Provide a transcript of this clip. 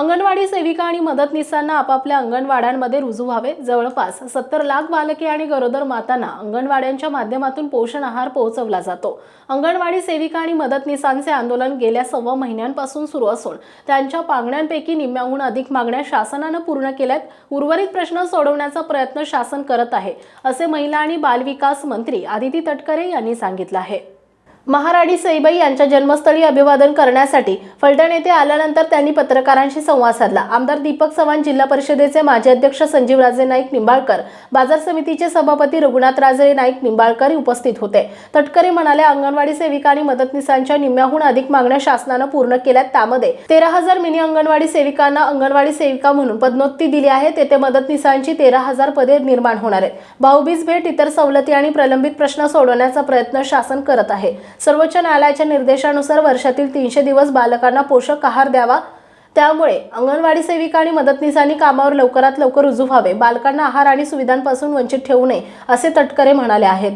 अंगणवाडी सेविका आणि मदतनीसांना आपापल्या अंगणवाड्यांमध्ये रुजू व्हावे. जवळपास सत्तर लाख बालके आणि गरोदर मातांना अंगणवाड्यांच्या माध्यमातून पोषण आहार पोहोचवला जातो. अंगणवाडी सेविका आणि मदतनीसांचे आंदोलन गेल्या सव्वा महिन्यांपासून सुरू असून त्यांच्या मागण्यांपैकी निम्म्याहून अधिक मागण्या शासनानं पूर्ण केल्यात. उर्वरित प्रश्न सोडवण्याचा प्रयत्न शासन करत आहे असे महिला आणि बालविकास मंत्री आदिती तटकरे यांनी सांगितलं आहे. महाराणी सईबाई यांच्या जन्मस्थळी अभिवादन करण्यासाठी फलटण येथे आल्यानंतर त्यांनी पत्रकारांशी संवाद साधला. आमदार दीपक चव्हाण जिल्हा परिषदेचे माजी अध्यक्ष संजीव राजे नाईक निंबाळकर बाजार समितीचे सभापती रघुनाथराजे नाईक निंबाळकर उपस्थित होते. तटकरे म्हणाले अंगणवाडी सेविका आणि मदतनीसांच्या निम्म्याहून अधिक मागण्या शासनानं पूर्ण केल्यात. त्यामध्ये तेरा हजार मिनी अंगणवाडी सेविकांना अंगणवाडी सेविका म्हणून पदनोत्ती दिली आहे. तेथे मदतनीसांची तेरा हजार पदे निर्माण होणार आहेत. भाऊबीज भेट इतर सवलती आणि प्रलंबित प्रश्न सोडवण्याचा प्रयत्न शासन करत आहे. सर्वोच्च न्यायालयाच्या निर्देशानुसार वर्षातील तीनशे दिवस बालकांना पोषक आहार द्यावा. त्यामुळे अंगणवाडी सेविका आणि मदतनीसांनी कामावर लवकरात लवकर रुजू व्हावे. बालकांना आहार आणि सुविधांपासून वंचित ठेवू नये असे तटकरे म्हणाले आहेत.